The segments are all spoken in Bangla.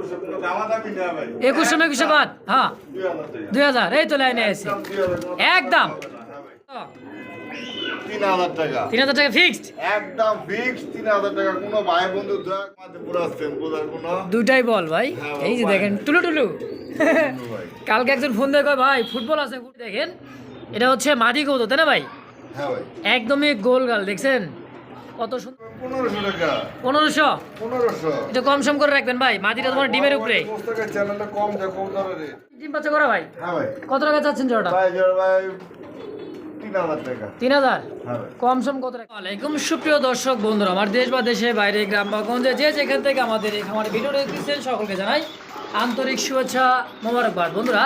একুশশো কোনো দামাদামি নেওয়া ভাই একুশশো না একুশশো বাদ। হ্যাঁ। দুই হাজার। এই তো লাইনে আছে একদম। তিন হাজার টাকা। তিন হাজার টাকা ফিক্সড একদম তিন হাজার টাকা। কোনো ভাই বন্ধু দুটাই বল ভাই। হ্যাঁ, এই যে দেখেন টুলু টুলু। কালকে একজন ফোন দিয়ে কয় ভাই ফুটবল আছে দেখেন এটা হচ্ছে মাদি কৌতো তাই না হ্যাঁ ভাই। একদমই গোল গাল দেখছেন? কত পনেরোশো টাকা। পনেরোশো? পনেরোশো। এটা কম সম করে রাখবেন ভাই মাদিটা তোমার ডিমের উপরে। পুস্তকের চ্যানেলটা কম দেয় কম দরে রেট ডিম বাচ্চা করা ভাই? হ্যাঁ কত টাকা চাচ্ছেন জোড়াটা? ভাই তিন হাজার টাকা। তিন হাজার? হ্যাঁ ভাই। কম সম কত টাকা? সুপ্রিয় দর্শক বন্ধুরা আমার দেশ বা দেশে বাইরে গ্রাম বা গঞ্জে যে যেখান থেকে আমাদের এই খামার ভিডিও দেখতেছেন সকলকে জানাই আন্তরিক শুভেচ্ছা মোবারকবাদ। বন্ধুরা,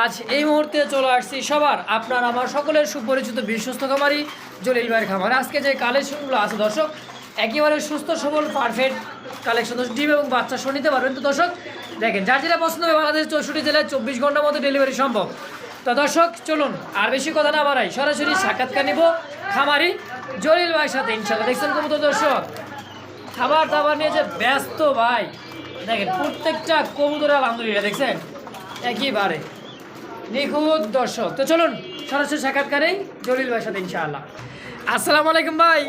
আজ এই মুহূর্তে চলে আসছি সবার, আপনার, আমার সকলের সুপরিচিত বিশ্বস্ত খামারি জলিল ভাইয়ের খামার। আজকে যে কালেকশনগুলো আছে, দর্শক, একেবারে সুস্থ, সবল পারফেক্ট কালেকশন ডিম এবং বাচ্চা শো নিতে পারবেন। তো দর্শক, দেখেন, যার যেটা পছন্দ হবে বাংলাদেশ চৌষট্টি জেলায় চব্বিশ ঘণ্টার মধ্যে ডেলিভারি সম্ভব। তো দর্শক, চলুন, আর বেশি কথা না বাড়াই, সরাসরি সাক্ষাৎকার নিব খামারি জলিল ভাইয়ের সাথে। ইনশাল্লাহ দেখছেন কবুতর দর্শক? খাবার দাবার নিয়ে যে ব্যস্ত ভাই দেখেন প্রত্যেকটা কবুতর আলহামদুলিল্লাহ দেখছেন? একইবারে নিখুঁত দর্শক। তো চলুন সরাসরি সাক্ষাৎকারেই জলিল ভাইয়ের সাথে ইনশাআল্লাহ। আসসালামু আলাইকুম ভাই।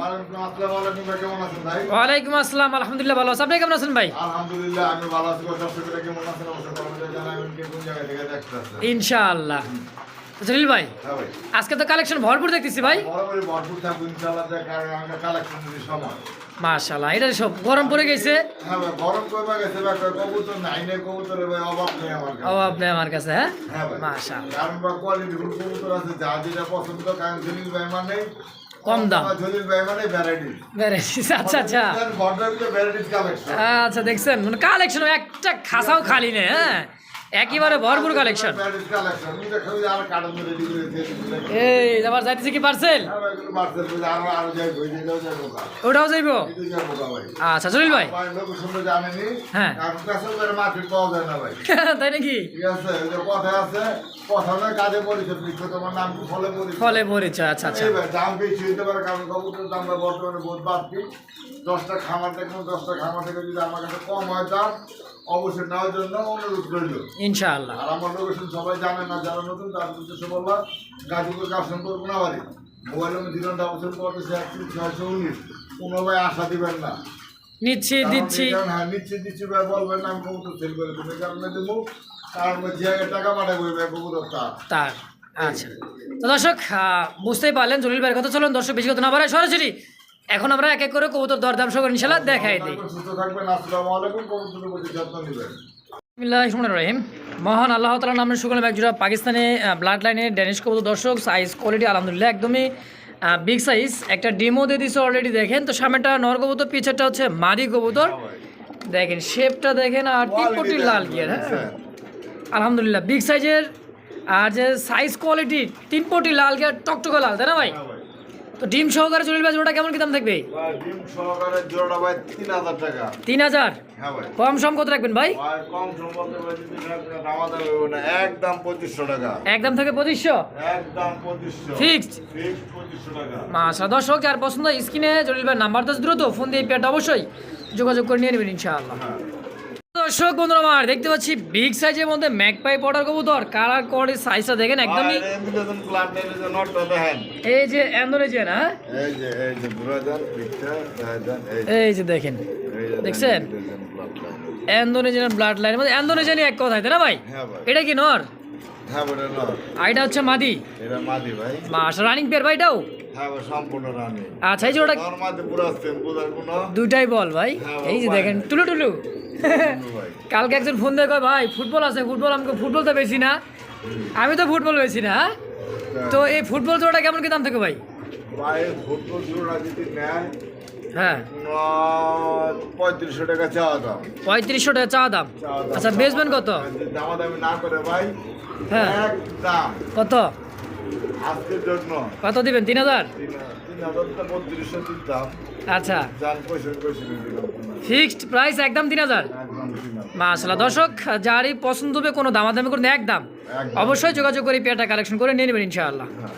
ওয়ালাইকুম আসসালাম ভাই আছেন ভাই? আলহামদুলিল্লাহ ভালো আছি। আপনি কেমন আছেন ভাই? আলহামদুলিল্লাহ আমি ভালো আছি। আছেন? ইনশাআল্লাহ। জলিল ভাই হ্যাঁ আজকে তো কালেকশন ভরপুর দেখতেছি ভাই। মাশাআল্লাহ এটা সব গরম পড়ে গেছে। হ্যাঁ ভাই ভাই ভাই অভাব নেই আমার কাছে। হ্যাঁ? হ্যাঁ ভাই। ভাই মানে কম দাম। ভাই মানে আচ্ছা আচ্ছা। আচ্ছা দেখছেন মানে কালেকশন একটা খাসাও খালি নেই হ্যাঁ? একেবারে ভরপুর কালেকশন এই আবার যাইতেছে কি পার্সেল ওটাও যাইব? আচ্ছা জলিল ভাই। হ্যাঁ। তাই নাকি? ফলে পরিচয় আচ্ছা আচ্ছা। দাম বেশি হইতে পারে কারণ কবুতরের দাম বর্তমানে বহুত বাড়তি দশটা খামার দেখুন, দশটা খামার থেকে যদি আমার কাছে কম হয় দাম অবশ্যই নেওয়ার জন্য অনুরোধ রইল। ইনশাআল্লাহ। আর আমার লোকেশন সবাই জানে না যারা নতুন তার উদ্দেশ্য বললাম Gazipur Kashimpur Konabari mobile number zero double একত্রিশ ছয়শো উনিশ। কোনো ভাই আশা দিবেন না। নিচ্ছি দিচ্ছি। হ্যাঁ নিচ্ছি দিচ্ছি ভাই বলবেন না আমি কবুতর সেল করে দেবো এই কারণে দেবো। কারণ যে টাকা পাঠাবো ভাই কবুতর তার। তার আচ্ছা। তো দর্শক বুঝতেই পারলেন জলিল ভাইয়ের কথা চলুন দর্শক বেশি কথা না বাড়ায় সরাসরি এখন আমরা এক এক করে কবুতর দরদাম সহ ইনশাল্লাহ দেখাই দিই। রহিম। মহান আল্লাহ তালা নামের সুগম একজোড়া পাকিস্তানে ব্লাড লাইনে ড্যানিশ কবুতর। দর্শক সাইজ কোয়ালিটি আলহামদুলিল্লাহ একদমই বিগ সাইজ একটা ডিমো দিয়ে দিচ্ছে অলরেডি দেখেন। তো সামনেটা নর কবুতর পিছেরটা হচ্ছে মাদি কবুতর। দেখেন শেপটা দেখেন আর তিন কোটি লাল গিয়ার হ্যাঁ? আলহামদুলিল্লাহ বিগ সাইজের আর যে সাইজ কোয়ালিটি তিন কোটি লাল গিয়ার টকটকে লাল তাই না হ্যাঁ ভাই। তো ডিম সহকারে চলিল ভাই কেমন কি দাম থাকবে? ডিম সহকারে জোড়া ভাই তিন হাজার টাকা। তিন হাজার? হ্যাঁ ভাই। কম সম কত রাখবেন ভাই? ভাই কম রাখবেন, হবে না একদম পঁচিশশো টাকা। একদম থেকে পঁচিশশো? একদম পঁচিশশো। Fixed? ফিক্সড পঁচিশশো টাকা। মাসা দর্শক যার পছন্দ স্ক্রিনে জলিল ভাই নাম্বার দশ দ্রুত ফোন দিয়ে পেয়ারটা অবশ্যই যোগাযোগ করে নিয়ে নেবেন ইনশাআল্লাহ। হ্যাঁ। দর্শক বন্ধুরা আমার দেখতে পাচ্ছি বিগ সাইজের মধ্যে ম্যাকপাই পটার কবুতর। কালার কোয়ালিটি সাইজটা দেখেন একদমই। এই যে ইন্দোনেশিয়ান হ্যাঁ? এই যে এই যে বুড়াজান পিকটা এই যে, এই দেখেন। দেখছেন? Indonesian ব্লাড লাইন মানে ইন্দোনেশিয়ানি এক কথায় তাই না ভাই? হ্যাঁ ভাই। এটা কি নর? হ্যাঁ এটা হচ্ছে মাদি? এটা মাদি ভাই। মাস রানিং পেয়ার ভাই এটাও? হ্যাঁ আচ্ছা এই যে ওটা দুইটাই বল ভাই। হ্যাঁ, এই যে দেখেন টুলু টুলু। কালকে একজন ফোন দিয়ে কয় ভাই ফুটবল আছে ফুটবল আমাকে ফুটবল তো বেশি না। আমি তো ফুটবল বেশি না হ্যাঁ? তো এই ফুটবল জোড়াটা কেমন কি দাম থাকে ভাই? ভাই ফুটবল জোড়া যদি নেয় হ্যাঁ। পঁয়ত্রিশশো টাকা চাওয়া দাম। পঁয়ত্রিশশো টাকা দাম। চাওয়া দাম। আচ্ছা বেচবেন কত? দামাদামি না করে ভাই হ্যাঁ। কত? আজকের জন্য। কত দিবেন? তিন হাজার? আচ্ছা। ফিক্সড প্রাইস একদম তিন হাজার? হাজার। দর্শক যারই পছন্দ হবে কোনো দামাদামি করে একদম। অবশ্যই যোগাযোগ করে পেয়ারটা কালেকশন করে নিয়ে নেবেন ইনশাআল্লাহ। হ্যাঁ।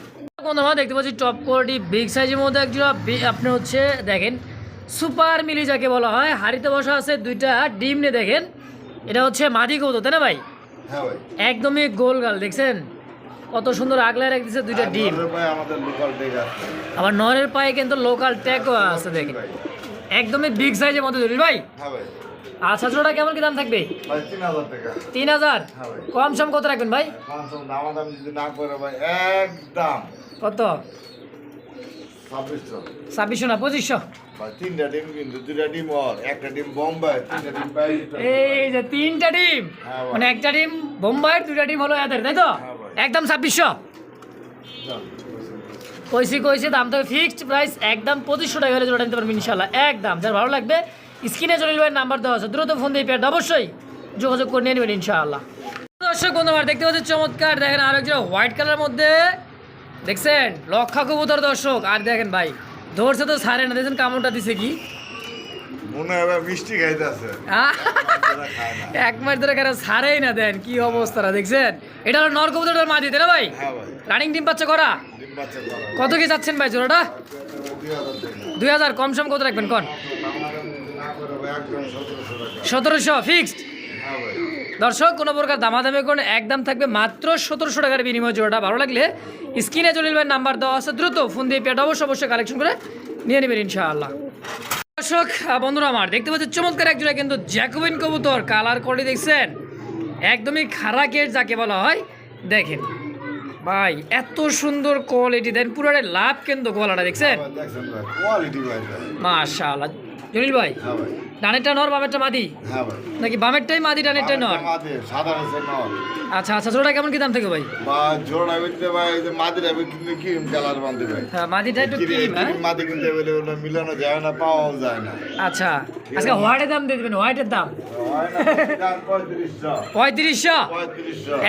বন্ধুরা দেখতে পাচ্ছি টপ কোয়ালিটি বিগ সাইজের মধ্যে একজোড়া আপনি হচ্ছে দেখেন সুপার মিলি যাকে বলা হয় হাড়িতে বসা আছে দুইটা ডিম নিয়ে দেখেন। এটা হচ্ছে মাদি কবুতর তাই না ভাই? হ্যাঁ ভাই। একদমই গোল গাল দেখছেন? কত সুন্দর আগলায় রেখেছে দুইটা ডিম। ভাই আবার নরের পায়ে কিন্তু লোকাল ট্যাগও আছে দেখেন। একদমই বিগ সাইজের মধ্যে জলিল ভাই। হ্যাঁ আচ্ছা জোড়া কেমন কি দাম থাকবে? তিন হাজার হ্যাঁ ভাই। কম সম কত রাখবেন ভাই? ভাই কত? ছাব্বিশশো। না পঁচিশশো? তিনটা ডিম কিন্তু দুটা ডিম ওর একটা ডিম বোম্বাই তিনটা ডিম এই যে তিনটা ডিম হ্যাঁ মানে একটা ডিম বোম্বাইয়ের দুটা ডিম হলো এদের তাই তো? ভাই। একদম ছাব্বিশশো। কইছি কইছি, দাম তো ফিক্সড প্রাইস একদম পঁচিশশো টাকা হলে জোড়া নিতে পারবেন ইনশাল্লাহ একদম, যার ভালো লাগবে, স্ক্রিনে যাবেন নাম্বার দেওয়া আছে। দ্রুত ফোন দিয়ে পেয়ারটা অবশ্যই যোগাযোগ করে নিয়ে নেবেন ইনশাআল্লাহ। দর্শক বন্ধুবার দেখতে পাচ্ছেন চমৎকার, দেখেন আর একজন হোয়াইট কালার মধ্যে, দেখছেন? লক্ষা কবুতর দর্শক, আর দেখেন ভাই, ধরছে তো সারে না, দেখছেন কামড়টা দিছে কি? মনে হয় মিষ্টি খাইতে আছে ধরে কেন ছাড়েই না দেন কি অবস্থাটা দেখছেন? এটা হলো না ভাই? হ্যাঁ রানিং ডিম করা? বাচ্চা করা। কত কি ভাই জোড়াটা? দুই হাজার কম সম কত রাখবেন কন? সতেরোশো ফিক্সড হ্যাঁ দর্শক কোনো প্রকার দামাদামি করুন একদম থাকবে মাত্র সতেরোশো টাকার বিনিময় জোড়াটা। ভালো লাগলে স্ক্রিনে চলে যাবেন নাম্বার দেওয়া আছে দ্রুত ফোন দিয়ে পেট অবশ্যই অবশ্যই কালেকশন করে নিয়ে নেবেন ইনশাআল্লাহ। দর্শক বন্ধুরা আমার দেখতে পাচ্ছেন চমৎকার একজোড়া কিন্তু জ্যাকোবিন কবুতর কালার কোয়ালিটি দেখছেন? একদমই খারাকের যাকে বলা হয় দেখেন। ভাই এত সুন্দর কোয়ালিটি দেন পুরো লাভ কিন্তু গলাটা দেখছেন? মাশাআল্লাহ জলিল ভাই? হ্যাঁ ডানেরটা নর বামেরটা মাদি? হ্যাঁ নাকি বামেরটাই মাদি ডানেরটাই নর? সাদা রয়েছে নর। আচ্ছা আচ্ছা জোড়া কেমন কি দাম থেকে ভাই? বা জোড়া ভাই কিন্তু কালার ভাই? হ্যাঁ মাদিটা একটু কিরি- ক্রিম কিরিম মাদি কিনতে বলে ওটা মিলানো যায় না পাওয়াও যায় না। আচ্ছা আজকে হোয়াইটের দাম দিয়ে দেবেন হোয়াইটের দাম? পঁয়ত্রিশশো।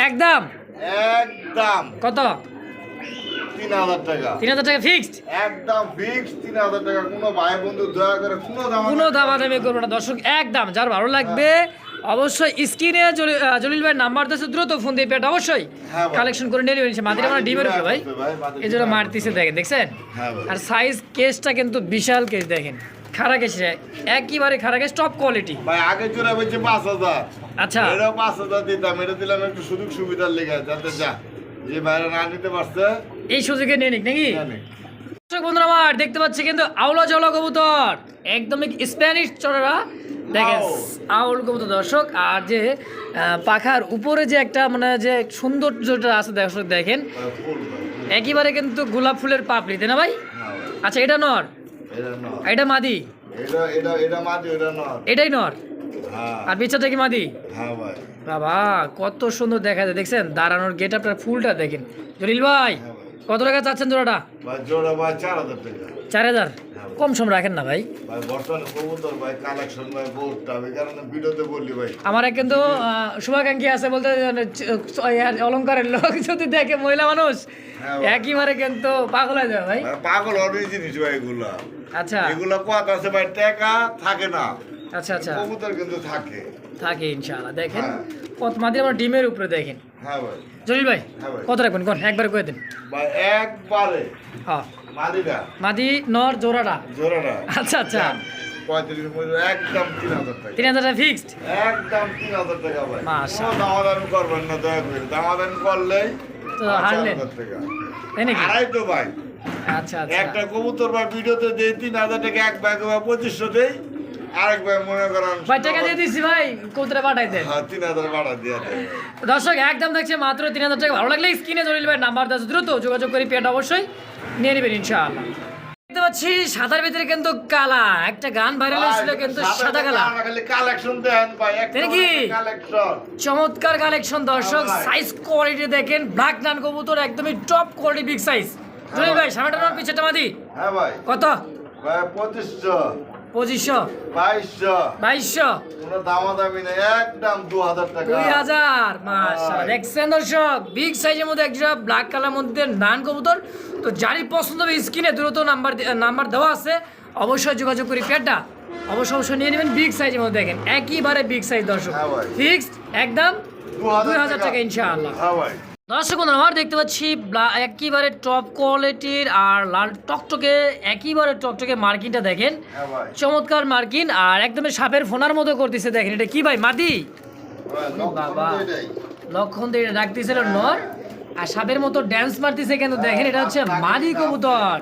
একদম? একদম। কত? তিন হাজার টাকা। তিন হাজার টাকা ফিক্সড একদম ফিক্স তিন হাজার টাকা। কোনো ভাই বন্ধু দয়া করে কোনো দাম কোনো দামা দামি করব না। দর্শক একদম যার ভালো লাগবে অবশ্যই স্ক্রিনে জলিল ভাই নাম্বার দিয়েছে দ্রুত ফোন দিয়ে পেট অবশ্যই হ্যাঁ কালেকশন করে নিয়ে নেবেন। ডিমের উপরে ভাই। এই জন্য মারতেছে দেখেন দেখছেন? হ্যাঁ আর সাইজ কেসটা কিন্তু বিশাল কেস দেখেন। খারা কেস একইবারে খারা কেস টপ কোয়ালিটি ভাই আগে জোড়া বলছে পাঁচ হাজার। আচ্ছা। এটা পাঁচ হাজার দিতাম এটা দিলাম একটু সুযোগ সুবিধার লেগে যাতে যা। যে বাইরে না নিতে পারছে এই সুযোগে নিয়ে নিক নাকি। দর্শক বন্ধুরা আমার দেখতে পাচ্ছি কিন্তু জলা কবুতর। একদমই স্প্যানিশ চড়ারা। দেখেন Wow. আউল কবুতর দর্শক। আর যে পাখার উপরে যে একটা মানে যে সৌন্দর্যটা আছে দর্শক দেখেন। ভাই। একেবারে কিন্তু গোলাপ ফুলের পাপড়ি তাই না ভাই? হ্যাঁ আচ্ছা এটা নর? এটা মাদি? এটাই নর? হ্যাঁ আর বিচ্ছাটা কি মাদি? হ্যাঁ বাবা কত সুন্দর দেখা যায় দেখছেন? দাঁড়ানোর গেট আপনার ফুলটা দেখেন। জলিল ভাই হ্যাঁ কত টাকা চাচ্ছেন জোড়াটা? চার হাজার কম সম রাখেন না ভাই। আমার কিন্তু শুভাকাঙ্ক্ষী আছে বলতে অলংকারের লোক যদি দেখে মহিলা মানুষ হ্যাঁ ভাই। একইবারে কিন্তু পাগল হয়ে যাবে ভাই। পাগল হবে জিনিস ভাই এগুলা। আচ্ছা। এগুলা কথা আছে ভাই টাকা থাকে না। আচ্ছা আচ্ছা। কবুতর কিন্তু থাকে। থাকে ইনশাআল্লাহ। দেখেন হ্যাঁ। কত মাদি আমার ডিমের উপরে দেখেন। হ্যাঁ ভাই। জলিল ভাই হ্যাঁ কত রাখবেন? কোন একবারে কয়ে দিন। ভাই একবারে। হ্যাঁ। মাদিটা। মাদি নর জোড়াটা। জোড়াটা। আচ্ছা আচ্ছা। তিন হাজার টাকা। ফিক্সড একদম তিন হাজার টাকা ভাই। মাশা। দামাদামি করবেন না দয়া করে। দামাদামি করলেই তো হারলেন। তাই নাকি? আড়াই তো ভাই। আচ্ছা আচ্ছা। একটা কবুতর ভাই ভিডিওতে দেই তিন হাজার টাকা এক ব্যাগ বা পঁচিশশো দেই। আরেক ভাই মনে করেন ভাই টাকা দিয়ে দিচ্ছি ভাই কোথায় পাঠাই দেন হ্যাঁ তিন হাজার ভাড়া দিয়ে দর্শক একদম দেখছে মাত্র তিন হাজার টাকা। ভালো লাগলে স্ক্রিনে জলিল ভাই নাম্বার দাস দ্রুত। যোগাযোগ করে পেট অবশ্যই নিয়ে নেবেন ইনশাআল্লাহ। দেখতে পাচ্ছি সাদার ভিতরে কিন্তু কালা। একটা গান ভাইরাল হয়েছিল কিন্তু সাদা কালা। কালেকশন ভাই তাই চমৎকার কালেকশন দর্শক। হ্যাঁ সাইজ কোয়ালিটি দেখেন ব্ল্যাক নান কবুতর একদমই top quality big size Jalil ভাই সামনেটা পিছেটা মাদি হ্যাঁ ভাই। কত? ভাই পঁচিশশো। পঁচিশশো। বাইশশো। বাইশশো। কোনো দামাদামি নেই একদম দু হাজার টাকা। দুই হাজার। দেখছেন দর্শক বিগ সাইজের মধ্যে একটা ব্ল্যাক কালার মধ্যে নান কবুতর। তো যারই পছন্দ হবে স্ক্রিনে দ্রুত নাম্বার নাম্বার দেওয়া আছে। অবশ্যই যোগাযোগ করি পেটটা অবশ্যই অবশ্যই নিয়ে নেবেন বিগ সাইজের মধ্যে দেখেন। একইবারে বিগ সাইজ দর্শক। হ্যাঁ ফিক্সড একদম দুই হাজার টাকা। ইনশাআল্লাহ। হ্যাঁ দর্শক আমার দেখতে পাচ্ছি একেবারে টপ কোয়ালিটির আর লাল টকটকে একেবারে টকটকে মার্কিনটা দেখেন। হ্যাঁ চমৎকার মার্কিন আর একদমই সাপের ফোনার মতো করতেছে দেখেন। এটা কি ভাই মাদি? বাবা লক্ষণ দিয়ে ডাকতেছিল নর। আর সাপের মতো ড্যান্স মারতেছে কিন্তু দেখেন? এটা হচ্ছে মাদি কবুতর।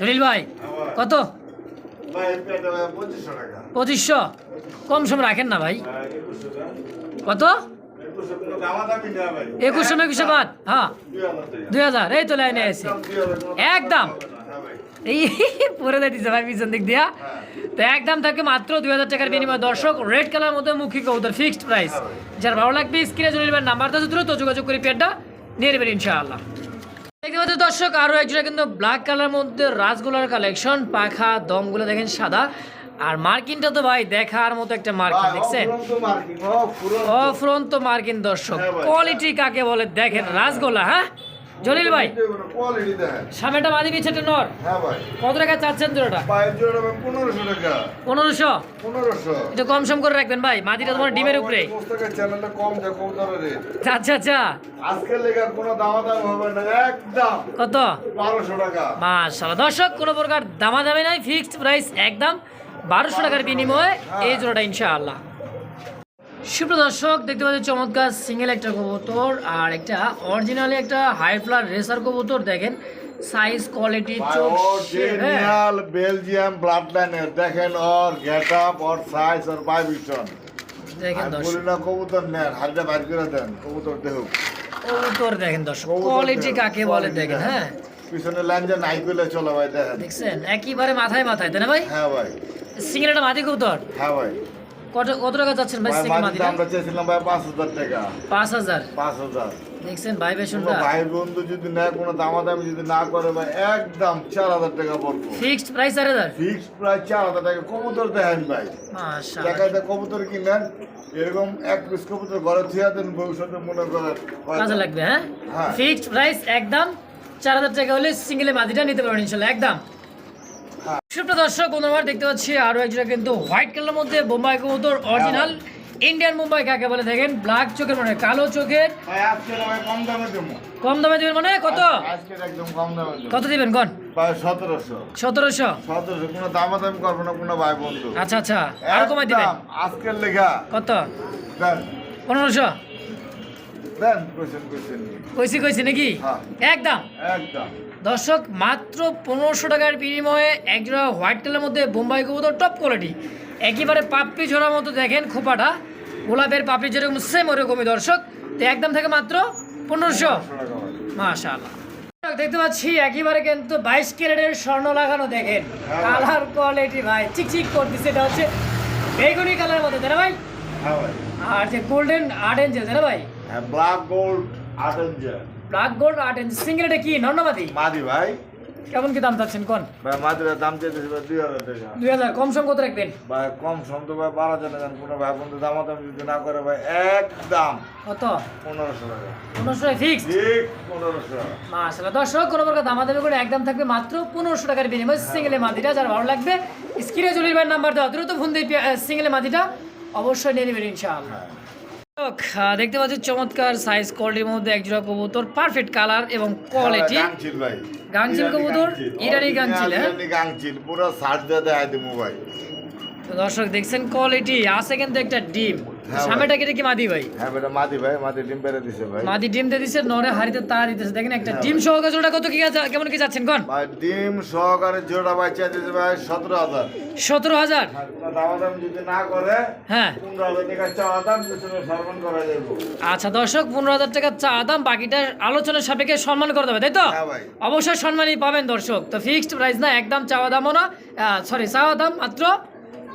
জলিল ভাই কত? পঁচিশশো কম সম রাখেন না ভাই। হ্যাঁ। কত? একুশশো বাদ? হ্যাঁ। দুই হাজার, এই তো লাইনে আছে একদম। পরে ভাই, পিছন দিক দিয়া। তো একদম থাকে মাত্র দুই হাজার টাকার দর্শক রেড কালার মধ্যে মুখী কবুতর ফিক্সড প্রাইস যার ভালো লাগবে স্ক্রিনে চলে যাবেন, নাম্বার তো দ্রুত যোগাযোগ করে পেটটা নিয়ে নেবেন, ইনশাআল্লাহ। দর্শক আরও একজোড়া কিন্তু ব্ল্যাক কালার মধ্যে রাসগোলার কালেকশন পাখা, দমগুলো দেখেন সাদা। আর মার্কিনটা তো ভাই দেখার মতো একটা মার্কিন দেখছেন? অফুরন্ত মার্কিং, অফুরন্ত। অফ্রন্ত মার্কিন দর্শক। হ্যাঁ কোয়ালিটি কাকে বলে দেখেন? রাসগোলা হ্যাঁ? জলিল ভাই। সামনেটা মাদি পিছেটা নর হ্যাঁ ভাই। কত টাকা চাচ্ছেন জোড়াটা? পায়ের জোড়া ভাই 1500 টাকা। পনেরোশো? 1500 একটু কম সম করে রাখবেন ভাই। মাদিটা তোমার ডিমের উপরে। আচ্ছা আচ্ছা একদম। কত? বারোশো টাকা। মাশাআল্লাহ। দর্শক কোনো প্রকার দামা দামে নাই ফিক্সড প্রাইস একদম। বারোশো টাকার বিনিময়ে এই জোড়াটা ইনশাআল্লাহ। সুপ্র দর্শক দেখতে পাচ্ছি চমৎকার সিঙ্গেল একটা কবুতর আর একটা অরিজিনালি একটা হাই ফ্লার রেসার কবুতর দেখেন সাইজ কোয়ালিটি চোখ। অরিজিনাল বেলজিয়াম ব্লাড লাইনের দেখেন ওর গেট আপ ওর সাইজ ওর ভাইব্রেশন দেখেন দর্শক। কবুতর নেন হাড়টা বাইর করে দেন কবুতর দেখুক। কবুতর দেখেন দর্শক কোয়ালিটি কাকে বলে দেখেন হ্যাঁ। পিছনে লাইন যে নাই করলে চলো ভাই দেখেন। দেখছেন? একইবারে মাথায় মাথায় তাই না ভাই? হ্যাঁ ভাই। সিঙ্গেলটা মাদি কবুতর হ্যাঁ ভাই। কত কত টাকা চাচ্ছেন ভাই ভাই সিঙ্গেল মাটিতে? আমরা চেয়েছিলাম ভাই পাঁচ হাজার টাকা। পাঁচ হাজার? পাঁচ হাজার। দেখছেন ভাই কোনো বেশনটা ভাই বন্ধু যদি নেয় কোনো দামাদামি যদি না করে ভাই একদম চার হাজার টাকা পড়ব ফিক্সড প্রাইস চার হাজার? ফিক্স প্রায় চার হাজার টাকা। কবুতর দেখেন ভাই। মাশাআল্লাহ। দেখাইতে কবুতর কিনেন এরকম এক পিস কবুতর ঘরে থিয়া দেন ভবিষ্যতে মনে করেন কাজে লাগবে হ্যাঁ? হ্যাঁ। ফিক্সড প্রাইস একদম চার হাজার টাকা হলে সিঙ্গেলে মাদিটা নিতে পারবেন ইনশাল্লাহ একদম। সুপ্রিয় দর্শক বন্ধুবার দেখতে পাচ্ছি আরও একজোড়া কিন্তু হোয়াইট কালার মধ্যে বোম্বাই কবুতর অরিজিনাল। ইন্ডিয়ান মুম্বাই কাকে বলে দেখেন? ব্ল্যাক চোখের মানে কালো চোখের। কম দামে দিবেন মানে কত? কত দিবেন কোন? সতেরোশো। সতেরোশো? সতেরোশো কোনো দামাদামি করব না কোনো ভাই বন্ধু। আচ্ছা আচ্ছা। আর কমাই দিবেন? আজকের লেখা কত? পনেরোশো? কইছি কইছি নাকি? হ্যাঁ। একদম। একদম। দর্শক মাত্র পনেরোশো টাকার বিনিময়ে একজোড়া হোয়াইট কালার মধ্যে বোম্বাই কবুতর টপ কোয়ালিটি একেবারে পাপড়ি ঝোড়ার মতো দেখেন খোপাটা। গোলাপের পাপড়ি যেরকম সেম ওরকমই দর্শক। তো একদম থেকে মাত্র পনেরোশো। টাকা দেখতে পাচ্ছি একেবারে কিন্তু বাইশ ক্যারেটের স্বর্ণ লাগানো দেখেন। হ্যাঁ। কালার কোয়ালিটি ভাই চিকচিক করতেছে এটা হচ্ছে বেগুনি কালার মধ্যে তাই না ভাই? হ্যাঁ আর যে গোল্ডেন আর্ট এঞ্জেল তাই না ভাই? হ্যাঁ black gold আটেঞ্জার black gold art angel single এটা কি? নর্নামাদি? মাদি ভাই। কেমন কি দাম চাচ্ছেন কোন? ভাই মাদির দাম চেয়েছে ভাই দুই হাজার টাকা। দুই হাজার কম সম কত রাখবেন? ভাই কম সম তো ভাই বারো জানে। যান কোনো ভাই বন্ধু দামাদামি যদি না করে ভাই একদম কত? পনেরোশো টাকা। পনেরোশো ফিক্স ঠিক পনেরোশো মাশাআল্লাহ দর্শক কোনো প্রকার দামাদামি করে একদম থাকবে মাত্র পনেরোশো টাকার বিনিময়ে সিঙ্গেলে মাদিটা যার ভালো লাগবে। স্ক্রিনে জলিবার নাম্বার দেওয়া দ্রুত ফোন দিয়ে সিঙ্গেলে মাদিটা অবশ্যই নিয়ে নেবেন ইনশাআল্লাহ। আহ, দেখতে পাচ্ছি চমৎকার সাইজ কোয়ালিটির মধ্যে এক একজোড়া কবুতর পারফেক্ট কালার এবং কোয়ালিটি গাংচিল ভাই। গাংচিল কবুতর? ইরানি গাংচিল, হ্যাঁ? গাংচিল পুরো সাজ দিয়ে দেয় দিমু ভাই। তো দর্শক দেখছেন কোয়ালিটি আছে কিন্তু একটা ডিম। হ্যাঁ কেটে কি মাদি ভাই? হ্যাঁ বেটা মাদি ভাই মাদি ডিম পেরে দিছে ভাই। মাদি ডিম দিয়ে দিচ্ছে নরে হাড়িতে তা দিতেছে। দেখেন একটা হ্যাঁ ডিম সহকারে জোড়া কত কি কেমন কি যাচ্ছেন কোন? ভাই ডিম সহকারে জোড়া ভাই চেয়ে দিছে ভাই সতেরো হাজার। সতেরো হাজার? যদি না করে হ্যাঁ। টাকা দাম করা যাব আচ্ছা দর্শক পনেরো হাজার টাকা চা দাম বাকিটা আলোচনার সাপেক্ষে সম্মান করে দেবে তাই তো? অবশ্যই সম্মানই পাবেন দর্শক। তো ফিক্সড প্রাইস না একদম চাওয়া দামও না সরি চাওয়া দাম মাত্র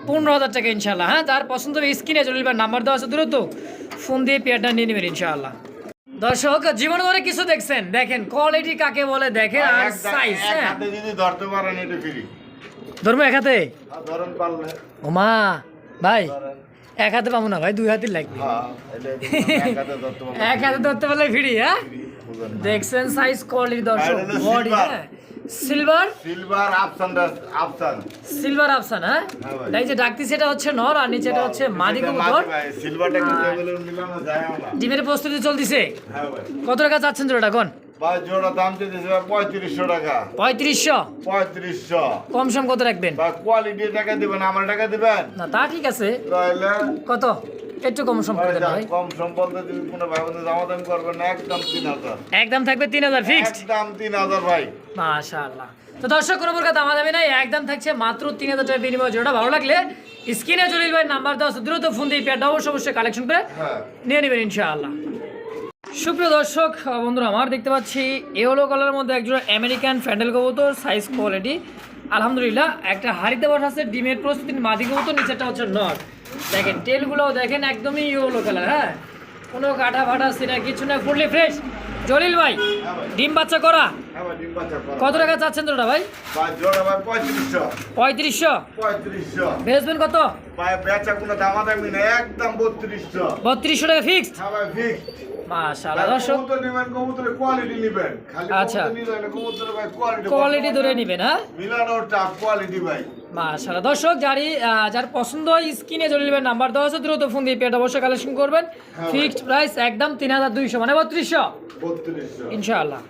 পনেরো হাজার টাকা ইনশাল্লাহ হ্যাঁ? যার পছন্দ হবে স্ক্রিনে চলে যাবে নাম্বার দেওয়া আছে দূরত্ব ফোন দিয়ে পেয়ারটা নিয়ে নেবেন ইনশাআল্লাহ। দর্শক জীবন করে কিছু দেখছেন। দেখেন কোয়ালিটি কাকে বলে দেখেন আর সাইজ হ্যাঁ? হাতে যদি ধরতে পারেন এটা ফ্রি ধরবো এক হাতে? ধরেন পারলে। ওমা ভাই এক হাতে পাবো না ভাই দুই হাতে লাগবে হ্যাঁ এটা এক হাতে ধরতে পারলে এক হাতে ধরতে পারলে ফিরি হ্যাঁ? দেখছেন সাইজ কোয়ালিটি দর্শক বডি হ্যাঁ? সিলভার? সিলভার আপসান আপসান সিলভার আফসান হ্যাঁ? হ্যাঁ ভাই। তাই যে ডাকতি সেটা হচ্ছে নর আর নিচে এটা হচ্ছে মাদি কবুতর। সিলভারটা কিন্তু এগুলো মিলানো যায় না ডিমের প্রস্তুতি চলতেছে? হ্যাঁ ভাই। কত টাকা চাচ্ছেন জোড়াটা কোন? ভাই জোড়া দাম চেয়েছে ভাই পঁয়ত্রিশশো টাকা। পঁয়ত্রিশশো? পঁয়ত্রিশশো। কম সম কত রাখবেন? বা কোয়ালিটি টাকা দিবেন আমার টাকা দিবেন? না তা ঠিক আছে। কত? একটু কম কম সম্পর্কে যদি কোনো ভাই বন্ধু দামাদামি করবেন না একদম তিন হাজার। একদম থাকবে তিন হাজার ফিক্সড একদম তিন হাজার ভাই। মাশাআল্লাহ। তো দর্শক কোনো প্রকার দামা দামি নাই একদম থাকছে মাত্র তিন হাজার টাকা বিনিময়। জোড়া ভালো লাগলে স্ক্রিনে জলিল ভাই নাম্বার দেওয়া দ্রুত ফোন দিয়ে পেয়ারটা অবশ্যই অবশ্যই কালেকশন করে হ্যাঁ। নিয়ে নেবেন ইনশাআল্লাহ। সুপ্রিয় দর্শক বন্ধুরা আমার দেখতে পাচ্ছি এওলো কালারের মধ্যে একজন আমেরিকান ফ্যান্ডেল কবুতর সাইজ কোয়ালিটি আলহামদুলিল্লাহ একটা হাড়িতে বসা আছে ডিমের প্রস্তুতি মাদি কবুতর নিচেটা হচ্ছে নট দেখেন টেলগুলোও দেখেন একদমই ইয়েলো কালার হ্যাঁ? কোনো কাটা ফাটা সেটা কিছু না ফুললি ফ্রেশ জলিল ভাই ডিম বাচ্চা করা? হ্যাঁ ভাই ডিম বাচ্চা করা। কত টাকা চাচ্ছেন তোরা ভাই? ভাই জোড়া ভাই পঁয়ত্রিশশো বেচবেন কত বত্রিশশো। টাকা ফিক্সড মাশাআল্লাহ। দর্শক কবুতর নেবেন কবুতরের কোয়ালিটি নেবেন। খালি আচ্ছা। কবুতরের ভাই কোয়ালিটি কোয়ালিটি ধরে নেবেন হ্যাঁ? মিলানোর টাপ কোয়ালিটি ভাই। মাশাআল্লাহ। দর্শক যারই যার পছন্দ হয় স্ক্রিনে চলে নেবেন নাম্বার দেওয়া আছে দ্রুত ফোন দিয়ে পেটা অবশ্যই কালেকশন করবেন। হ্যাঁ। ফিক্সড প্রাইস একদম তিন হাজার দুইশো মানে বত্রিশশো। বত্রিশশো। ইনশাআল্লাহ।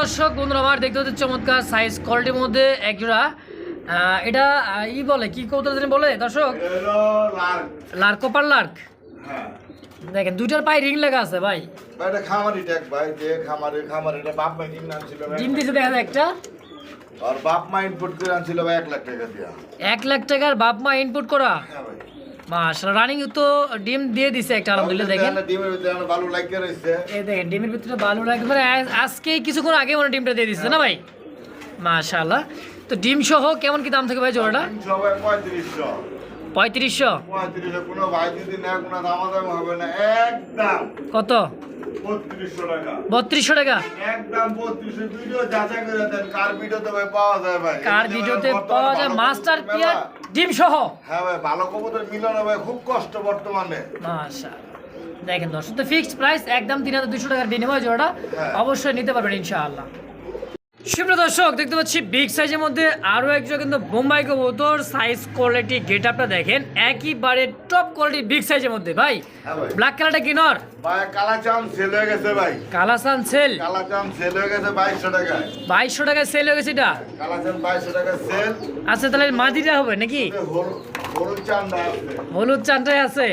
দর্শক বন্ধুরা আমার দেখতে হচ্ছে চমৎকার সাইজ কোয়ালিটির মধ্যে একজোড়া এটা ই বলে কি জানি বলে? দর্শক লার্ক। Lark copper Lark. হ্যাঁ। দেখেন দুইটার পায়ে রিং লেখা আছে ভাই। ভাই এটা খামারি ট্যাগ ভাই যে খামারি খামারি এটা বাপ মা কিনে আনছিল ভাই। ডিম দিতে দেখা যায় একটা। আর বাপ মা ইনপুট করে আনছিল ভাই এক লাখ টাকা দিয়া। এক লাখ টাকার বাপ মা ইনপুট করা? হ্যাঁ মাশাআল্লাহ রানিং তো ডিম দিয়ে দিছে একটা আলহামদুলিল্লাহ দেখেন। ডিমের ভিতরে আমার ভালো লাগিয়ে রয়েছে। এই দেখেন ডিমের ভিতরে বালু লাগে মানে আজ- আজকে কিছুক্ষণ আগে মানে ডিমটা দিয়ে দিচ্ছে না ভাই? মাশাআল্লাহ। তো ডিম সহ কেমন কি দাম থাকে ভাই জোড়াটা? সবাই পঁয়ত্রিশশো? পঁয়ত্রিশশো পঁয়ত্রিশশো কোনো ভাই যদি নেয় কোনো দামাদামি হবে না। একদম। কত? বত্রিশশো টাকা। করে ভিডিওতে পাওয়া যায় মাস্টার পিয়ার ডিম সহ। হ্যাঁ ভাই ভালো কবুতর মিলানো ভাই খুব কষ্ট বর্তমানে। মাশাআল্লাহ। দেখেন দর্শক তো ফিক্সড প্রাইস একদম তিন হাজার দুশো টাকার বিনিময় জোড়াটা হ্যাঁ। অবশ্যই নিতে পারবেন ইনশাআল্লাহ। সুপ্রিয় দর্শক দেখতে পাচ্ছি বিগ সাইজের মধ্যে আরও একজন কিন্তু বোম্বাই কবুতর। সাইজ কোয়ালিটি গেট আপটা দেখেন একইবারে টপ কোয়ালিটি বিগ সাইজের মধ্যে। ভাই ব্ল্যাক কালারটা কি নর? ভাই কালা চাম সেল হয়ে গেছে ভাই। সেল সেল হয়ে গেছে বাইশশো টাকায়। বাইশশো টাকায় সেল হয়ে গেছে এটা? বাইশশো টাকা সেল আচ্ছা তাহলে মাদিটা হবে নাকি? হলুদ আছে। হলুদ আছে?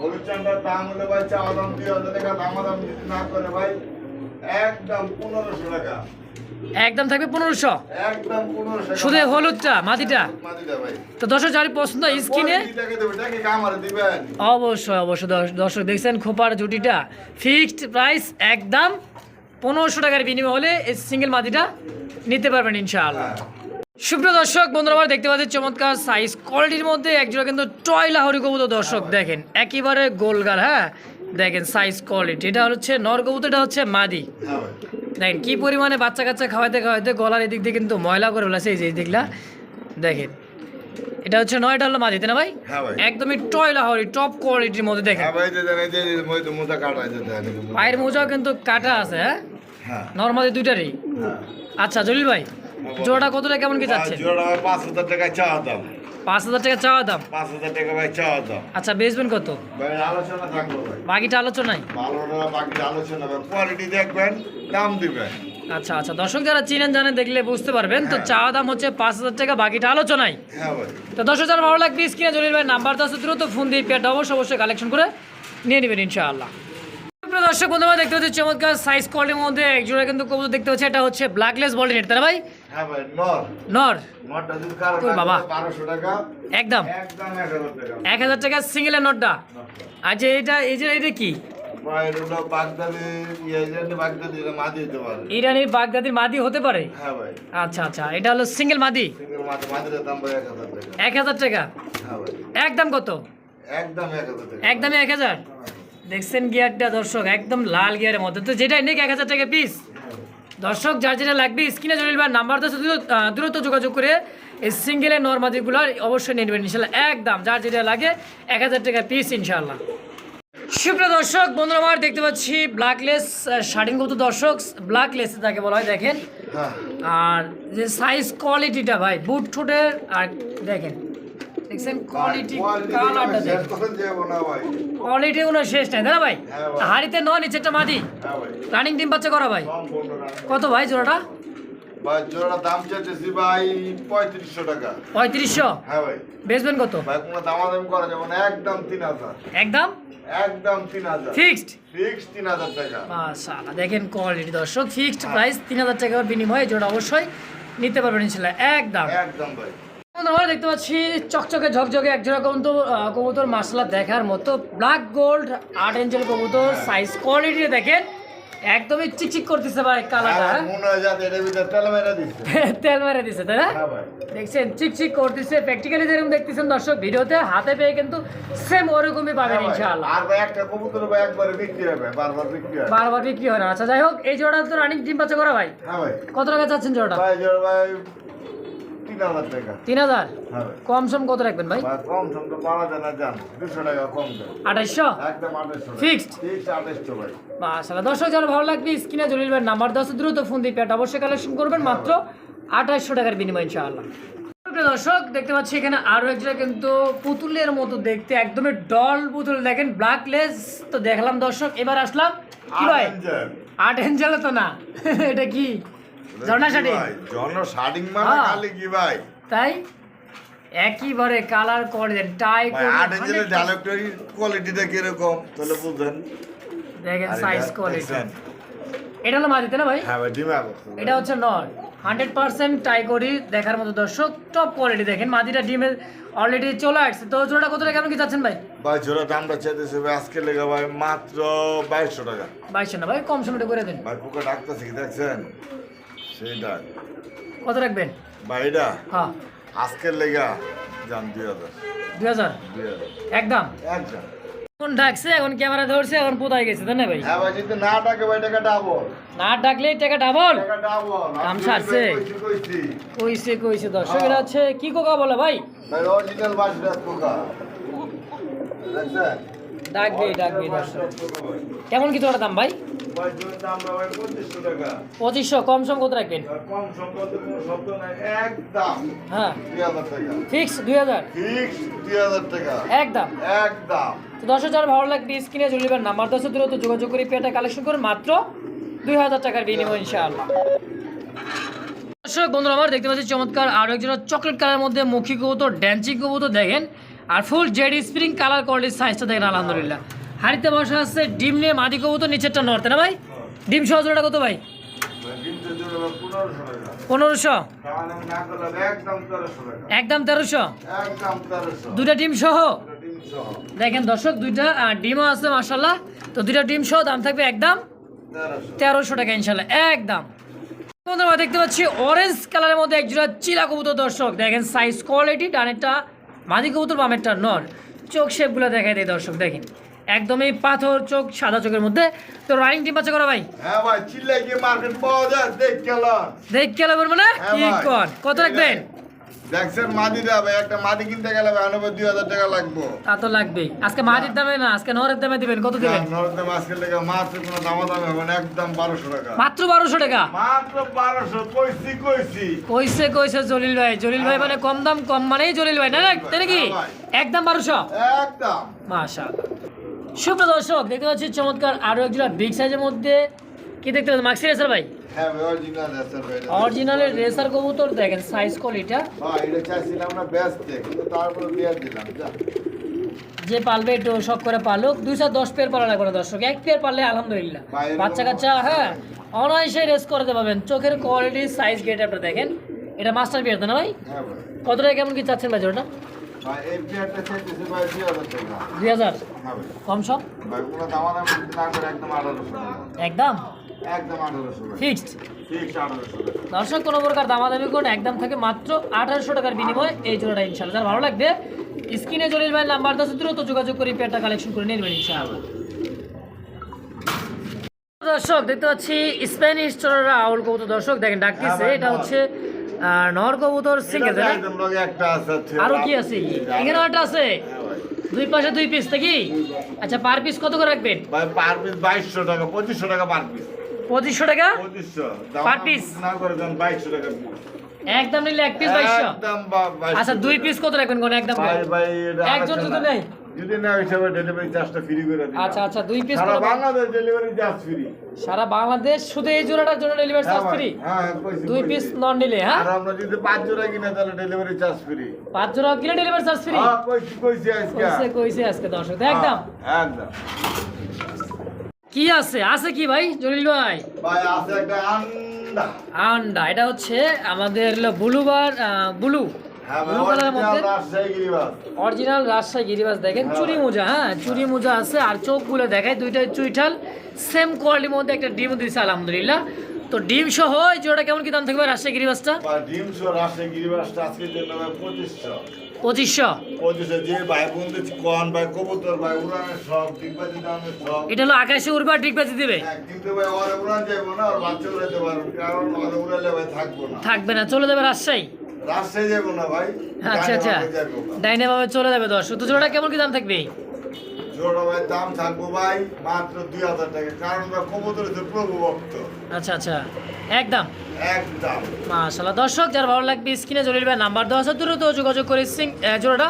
হলুদ দাম হলো ভাই চাওয়া দাম দুই হাজার টাকা দাম দাম না করে ভাই একদম পনেরোশো টাকা। একদম থাকবে পনেরোশো। শুধু হলুদটা মাদিটা মাদিটা তো দর্শক যারি পছন্দ স্কিনে অবশ্যই অবশ্যই। দর্শক দেখছেন খোপার জুটিটা? ফিক্সড প্রাইস একদম পনেরোশো টাকার বিনিময় হলে এই সিঙ্গেল মাদিটা নিতে পারবেন ইনশাআল্লাহ। সুপ্রিয় দর্শক বন্ধুরা আমরা দেখতে পাচ্ছি চমৎকার সাইজ কোয়ালিটির মধ্যে একজোড়া কিন্তু টয় লাহরি কবুতর। দর্শক দেখেন একেবারে গোলগাল হ্যাঁ? দেখেন সাইজ কোয়ালিটি এটা হচ্ছে নর কবুতর এটা হচ্ছে মাদি। হ্যাঁ দেখেন কি পরিমাণে বাচ্চা কাচ্চা খাওয়াইতে খাওয়াইতে গলার এদিক দিয়ে কিন্তু ময়লা করে ফেলেছে এই যে দিকলা। দেখেন এটা হচ্ছে নয়টা হলো মাদিতে না ভাই? হ্যাঁ একদমই টয় লাহরি টপ কোয়ালিটির মধ্যে দেখেন। পায়ের মোজাও কিন্তু কাটা আছে হ্যাঁ? হ্যাঁ। নর্মালি দুইটারই? হ্যাঁ। আচ্ছা জলিল ভাই জোড়াটা কত টাকা কেমন কি যাচ্ছে? জোড়া পাঁচ হাজার টাকা চাওয়া দাম। পাঁচ হাজার টাকা চাওয়া দাম? পাঁচ হাজার টাকা ভাই চাওয়া দাম। আচ্ছা বেচবেন কত? আলোচনা ভাই। বাকিটা আলোচনায়? ভালো না বাকি আলোচনা কোয়ালিটি দেখবেন দাম দিবেন। আচ্ছা আচ্ছা দর্শক যারা চিনেন জানেন দেখলে বুঝতে পারবেন। তো হ্যাঁ। চাওয়া দাম হচ্ছে পাঁচ হাজার টাকা বাকিটা আলোচনায়। হ্যাঁ তো দর্শক যারা ভালো লাগবে স্ক্রিনে জলিল ভাই নাম্বার তো আছে দ্রুত ফোন দিয়ে পেয়ারটা অবশ্যই অবশ্যই কালেকশন করে নিয়ে নেবেন ইনশাআল্লাহ। প্রিয় দর্শক বন্ধুরা দেখতে পাচ্ছি চমৎকার সাইজ কোয়ালিটির মধ্যে একজোড়া কিন্তু কবুতর দেখতে পাচ্ছি। এটা হচ্ছে ব্ল্যাকলেস বলটেন তাই না ভাই? হ্যাঁ ভাই নর। বাবা। টাকা। একদম। একদম এক হাজার টাকা। সিঙ্গেলের নোটটা আচ্ছা এটা এই যে এটা কি? বাগদাদি ইয়ে ইরানির বাগদাদির মাদি হতে পারে? হ্যাঁ ভাই। আচ্ছা আচ্ছা এটা হলো সিঙ্গেল মাদি। সিঙ্গেল মাদি মাদির দাম ভাই এক হাজার টাকা। হ্যাঁ ভাই। একদম কত? একদম এক হাজার? দেখছেন গিয়ারটা দর্শক একদম লাল গিয়ারের মধ্যে। তো যেটা নেই এক হাজার টাকা পিস দর্শক যার যেটা লাগবে স্ক্রিনে ভাই নাম্বার তো দ্রুত যোগাযোগ করে এই সিঙ্গেলের নর্মাদিগুলো অবশ্যই নিয়ে নেবেন ইনশাল্লাহ। একদম যার যেটা লাগে এক হাজার টাকা পিস ইনশাল্লাহ। সুপ্রিয় দর্শক বন্ধুরা আমার দেখতে পাচ্ছি ব্ল্যাকলেস শার্টিং কত দর্শক ব্ল্যাকলেস তাকে বলা হয় দেখেন। হ্যাঁ। আর যে সাইজ কোয়ালিটিটা ভাই বুট ঠোঁটের আর দেখেন। দেখছেন কোয়ালিটি কালারটা দেখেন কখন যাব না ভাই কোয়ালিটি কোনো শেষ নাই তাই ভাই? হ্যাঁ হাড়িতে নয় নিচেরটা মাদি হ্যাঁ রানিং ডিম বাচ্চা করা ভাই? কত ভাই জোড়াটা? ভাই জোড়া দাম চাইতেছি ভাই পঁয়ত্রিশশো টাকা। পঁয়ত্রিশশো? হ্যাঁ ভাই। বেচবেন কত? ভাই কোনো দামাদামি করা যাবে না একদম তিন হাজার। একদম? একদম তিন হাজার। ফিক্সড ফিক্স তিন হাজার টাকা। মাশাআল্লাহ দেখেন কোয়ালিটি দর্শক ফিক্সড প্রাইস তিন হাজার টাকার বিনিময়ে জোড়া অবশ্যই নিতে পারবেন ইনশাল্লাহ একদম। একদম ভাই। আমরা দেখতে পাচ্ছি চকচকে ঝকঝকে এক জোড়া কবুতর কবুতর মাসালা দেখার মতো। ব্ল্যাক গোল্ড আট এঞ্জেল কবুতর সাইজ কোয়ালিটি দেখেন একদমই চিকচিক করতেছে ভাই কালারটা হয়? তেল মেরে দিছে তাই না? হ্যাঁ দেখছেন চিকচিক করতেছে। প্র্যাকটিক্যালি যেরকম দেখতেছেন দর্শক ভিডিওতে হাতে পেয়ে কিন্তু সেম ওরকমই পাবেন হ্যাঁ ইনশাআল্লাহ। আর ভাই একটা কবুতর ভাই একবারে বিক্রি হবে বারবার বিক্রি হয়। বারবার বিক্রি হয় না। আচ্ছা যাই হোক এই জোড়া তো রানিং ডিম বাচ্চা করা ভাই? হ্যাঁ ভাই। কত টাকা চাচ্ছেন জোড়াটা? ভাই জোড়া ভাই তিন হাজার হ্যাঁ। কম সম কত রাখবেন ভাই? ভাই কম সম তো পাওয়া যায় না জান। দুশো টাকা কম আঠাইশশো? একদম আঠাশশো Fixed? ফিক্সড? ভাই। দর্শক যারা ভালো লাগবে স্ক্রিনে জলিল ভাই নাম্বার দশ দ্রুত ফোন দিয়ে পেট অবশ্যই কালেকশন করবেন। মাত্র আঠাশশো টাকার বিনিময় ইনশাআল্লাহ। প্রিয় দর্শক দেখতে পাচ্ছি এখানে আরও একটা কিন্তু পুতুলের মতো দেখতে একদমই ডল পুতুল। দেখেন ব্ল্যাক লেস তো দেখলাম দর্শক। এবার আসলাম কি ভাই? আট এঞ্জেল। তো না। এটা কি? ঝর্ণা শাড়ি জন শাড়ি মানে হ্যাঁ। খালি কি ভাই? তাই? একইবারে কালার করে দেন টাই ভাই আট ইঞ্চের ডায়লগটারি কোয়ালিটিটা কীরকম? তাহলে বুঝবেন দেখেন সাইজ কোয়ালিটি এটা হলো মাদিতে না ভাই? হ্যাঁ ভাই ডিমা এটা হচ্ছে নর। হান্ড্রেড পার্সেন্ট ট্রাই করি দেখার মতো দর্শক টপ কোয়ালিটি দেখেন। মাদিটা ডিমের অলরেডি চলে আসছে। তো জোড়াটা কত টাকা কি যাচ্ছেন ভাই? ভাই জোড়া দামটা চাইতেছে ভাই আজকে লেগে ভাই মাত্র বাইশশো টাকা। বাইশশো না ভাই কম সময়টা করে দেন। ভাই পোকা ডাকতেছে কি দেখছেন? সেই ডাক কত রাখবেন? এটা হ্যাঁ। আজকের লেগা যান দুই হাজার। দুই হাজার? একদম? একদম। এখন ডাকছে এখন ক্যামেরা ধরছে এখন কোথায় গেছে তাই না ভাই? হ্যাঁ ভাই যদি না ডাকে ভাই টাকা ডাবল না ডাকলেই টাকা ডাবল টাকা ডাবল কাম সারছে। কইছে কইছে দর্শক এটা হচ্ছে কি কোকা বলে ভাই? ভাই অরিজিনাল বাসরাত পোকা দেখছেন? কেমন দাম ভাই? পঁচিশশো, কম সম কত রাখবেন? হ্যাঁ। হাজার হাজার হাজার? একদম। দর্শক, যারা ভালো লাগবে, স্ক্রিনে নাম্বার দশে দ্রুত যোগাযোগ করে পেটা কালেকশন করে মাত্র দুই হাজার টাকার বিনিময়, ইনশাআল্লাহ। দর্শক, বন্ধুরা আমার দেখতে পাচ্ছি চমৎকার আরও একজন চকলেট কালারের মধ্যে মুখী কবুতর ড্যান্সিং কবুতর দেখেন। আর ফুল জেড স্প্রিং কালার কোয়ালিটির সাইজটা দেখেন, আলহামদুলিল্লাহ। হাড়িতে বসা আছে ডিম নিয়ে মাদি কবুতর, নিচেরটা নড়তে না ভাই? ডিম সহজটা কত ভাই? পনেরোশো? একদম তেরোশো? দুইটা ডিম সহ? দেখেন দর্শক, দুইটা ডিমও আছে মাসাল্লাহ তো দুইটা ডিম সহ, দাম থাকবে একদম তেরোশো টাকা ইনশাল্লাহ একদম। দেখতে পাচ্ছি অরেঞ্জ কালারের মধ্যে একজোড়া চিলা কবুতর, দর্শক। দেখেন সাইজ কোয়ালিটি ডানেরটা মাদি কবুতর বামেরটা নর। চোখ শেপগুলো দেখাই দেয় দর্শক দেখেন। একদমই পাথর চোখ সাদা চোখের মধ্যে। তো রানিং টিম আছে করা ভাই? হ্যাঁ ভাই চিল্লাই গিয়ে মার্কেট পাওয়া যায় দেখ কেলা দেখ কেলা বলব না হ্যাঁ কি কর? কত রাখবেন? দেখছেন একটা মাদি কিনতে গেলে আনুবে দুই হাজার টাকা লাগবো। তা তো আজকে মাদির দামে না আজকে নরের দামে দিবেন কত দিবেন? লেগে মাত্র কোনো দামা দামি হবে না একদম বারোশো টাকা। মাত্র বারোশো টাকা? মাত্র বারোশো কইছি কইছি। কইছে কইছে জলিল ভাই জলিল ভাই মানে কম দাম কম মানেই জলিল ভাই না না তাই নাকি? হ্যাঁ ভাই। একদম বারোশো? একদম। মাশা সুপ্রিয় দর্শক দেখতে পাচ্ছি চমৎকার আরও একজোড়া বিগ সাইজের মধ্যে। কি দেখতে পাচ্ছেন? মাক্সি ভাই। হ্যাঁ অরিজিনাল আছে ভাই অরিজিনালের রেসার কবুতর দেখেন সাইজ কোয়ালিটা ভাই এটা চাইছিলাম না ব্যস্ত কিন্তু তারপরে দিয়ে দিলাম যা। যে পালবে একটু শখ করে পালুক দুইশো দশ পেয়ার পালা লাগবে দর্শক এক পেয়ার পারলে আলহামদুলিল্লাহ। বাচ্চা কাচ্চা হ্যাঁ অনায়াসে রেস করতে পারবেন। চোখের কোয়ালিটি সাইজ গেট আপনারা দেখেন। এটা মাস্টার পেয়ার না ভাই? হ্যাঁ কত টাকা কেমন কি চাচ্ছেন ভাই দুই হাজার হ্যাঁ কম সব একদম? একদম ফিক্সড? দর্শক কোনো প্রকার দামাদামি করুন একদম থাকে মাত্র আঠারোশো টাকার বিনিময়ে এই জোড়াটা ইনশাল্লাহ যার ভালো লাগবে স্ক্রিনে জলিল ভাই নাম্বার দশ দ্রুত যোগাযোগ করে পেয়ারটা কালেকশন করে নেবেন ইনশাআল্লাহ। দর্শক দেখতে পাচ্ছি স্প্যানিশ চোরা আউল কবুতর। দর্শক দেখেন ডাকতেছে হ্যাঁ এটা হচ্ছে নর কবুতর সিঙ্গেল একদম লগে একটা আছে হচ্ছে আরও কি আছে? এখানে একটা আছে। হ্যাঁ দুই পাশে দুই পিস নাকি? আচ্ছা পার পিস কত করে রাখবেন? ভাই পার পিস বাইশশো টাকা পঁচিশশো টাকা পার পিস পঁচিশশো টাকা? টাকা piece। একদম নিলে এক পিস বাইশশো। আচ্ছা দুই পিস কত রাখবেন কোন? একদম একজন আলোচনা। যদি নেই যদি না হিসাবে ডেলিভারি চার্জটা ফ্রি করে দিই আচ্ছা আচ্ছা দুই পিস সারা বাংলাদেশ ডেলিভারি চার্জ ফ্রি সারা বাংলাদেশ শুধু এই জোড়াটার জন্য ডেলিভারি চার্জ ফ্রি হ্যাঁ দুই পিস নন নিলে হ্যাঁ? আর আমরা যদি পাঁচ জোড়া কিনে তাহলে ডেলিভারি চার্জ ফ্রি পাঁচ জোড়া কিনে ডেলিভারি চার্জ ফ্রি হ্যাঁ কইছি কইছি আজকে। কইছে কইছে আজকে দর্শক। একদম। হ্যাঁ, একদম। কি আছে? আছে কি ভাই জলিল ভাই? ভাই আছে একটা আন্ডা। আন্ডা এটা হচ্ছে আমাদের blue. Bar blue original Rajshahi গিরিবাস দেখেন হ্যাঁ চুরি মোজা হ্যাঁ চুরি মোজা আছে আর চোখগুলো দেখায় দুইটা চুইঠাল সেম কোয়ালিটির মধ্যে একটা ডিম দিয়েছে আলহামদুলিল্লাহ। তো ডিম সহ এই জোড়া কেমন কি দাম থাকবে রাজশাহী গিরিবাসটা বা ডিমশো রাজশাহী গিরিবাসটা আজকের জন্য পঁচিশশো। পঁচিশশো। এটা হলো আকাশে উড়বে আর ডিগবাজি দিবে। হ্যাঁ, থাকব না। চলে যাবে রাজশাহী। রাজশাহী যাব না ভাই আচ্ছা আচ্ছা। ডাইনে চলে যাবে দশ তো জোড়াটা কেমন কি দাম থাকবে? ভাই দাম থাকব ভাই মাত্র দুই হাজার টাকা কারণ ভাই কবুতর হচ্ছে প্রভু ভক্ত। আচ্ছা আচ্ছা। একদম। একদম। মাশাল্লাহ দর্শক যার ভালো লাগবে স্ক্রিনে চলে যাবে নাম্বার দেওয়া আছে দ্রুত যোগাযোগ করে সিং জোড়াটা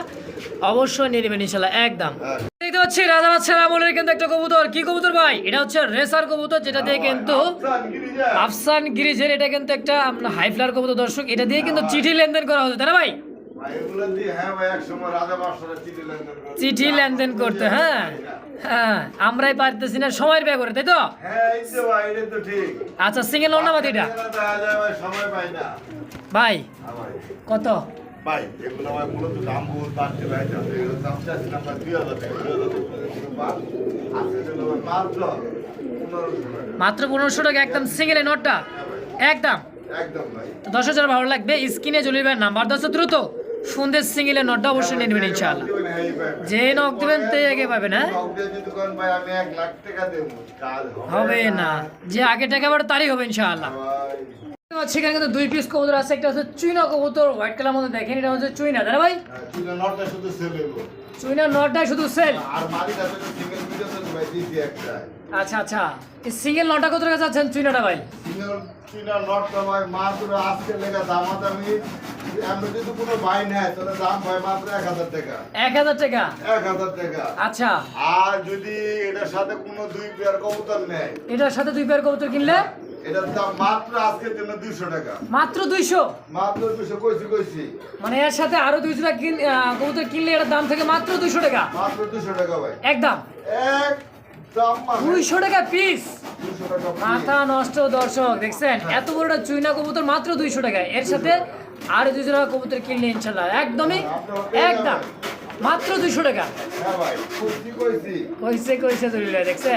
অবশ্যই নিয়ে নেবেন ইনশাল্লাহ একদম। হ্যাঁ। দেখতে পাচ্ছি রাজা বাচ্চা আমলের কিন্তু একটা কবুতর। কি কবুতর ভাই? এটা হচ্ছে রেসার কবুতর যেটা দিয়ে কিন্তু আফসান গিরিজের। এটা কিন্তু একটা হাই ফ্লার কবুতর দর্শক। এটা দিয়ে কিন্তু চিঠি লেনদেন করা হতো তাই না ভাই? হ্যাঁ চিঠি লেনদেন করতো। লেনদেন করতে হ্যাঁ হ্যাঁ আমরাই পারতেছি না সময়ের ব্যয় করে তাই তো? হ্যাঁ আচ্ছা সিঙ্গেল লোন না। হ্যাঁ ভাই। কত? ভাই এগুলো ভাই মূলত দাম বহুত বাড়ছে ভাই যাতে এগুলো দাম চাচ্ছি না দুই হাজার টাকা দুই হাজার টাকা এগুলো বাদ। আজকে দিলো ভাই মাত্র পনেরোশো টাকা। মাত্র পনেরোশো টাকা একদম সিঙ্গেল নোটটা। একদম। একদম ভাই। তো দশ হাজার ভালো লাগবে স্ক্রিনে চলে নাম্বার দশ দ্রুত সুন্দর সিঙ্গেলের নোটটা অবশ্যই নিয়ে নেবেন ইনশাআল্লাহ। যে নক দেবেন তে আগে পাবেন হ্যাঁ? হবে না। যে আগে টাকা বাড়ে তারই হবে ইনশাআল্লাহ। সেখানে কিন্তু দুই পিস আছে, একটা হচ্ছে হোয়াইট কালার দেখেন, এটা হচ্ছে তাই না ভাই? শুধু আচ্ছা আচ্ছা। এই সিঙ্গেল নটটা কত টাকা চাচ্ছেন চুইনাটা ভাই? সিঙ্গেল মাত্র আজকে লেখা দামাদামি আমরা যদি কোনো বাই নেয় তাহলে দাম হয় মাত্র এক হাজার টাকা। এক হাজার টাকা? এক হাজার টাকা। আচ্ছা। আর যদি এটার সাথে কোনো দুই পেয়ার কবুতর নেয়? এটার সাথে দুই পেয়ার কবুতর কিনলে? এটার দাম মাত্র আজকের জন্য দুইশো টাকা। মাত্র দুইশো? মাত্র কইছি কইছি। মানে এর সাথে আরও দুইশো টাকা কবুতর কিনলে এটার দাম থেকে মাত্র দুইশো টাকা? মাত্র দুশো টাকা ভাই। একদম। এক দুইশো টাকা পিস মাথা নষ্ট দর্শক দেখছেন? এত বড় চুইনা কবুতর মাত্র দুইশো টাকা। এর সাথে আরও টাকা কবুতর কিনলে ইনশাল্লাহ। একদমই একদম। মাত্র দুইশো টাকা। হ্যাঁ কইছি। কইছি দেখছে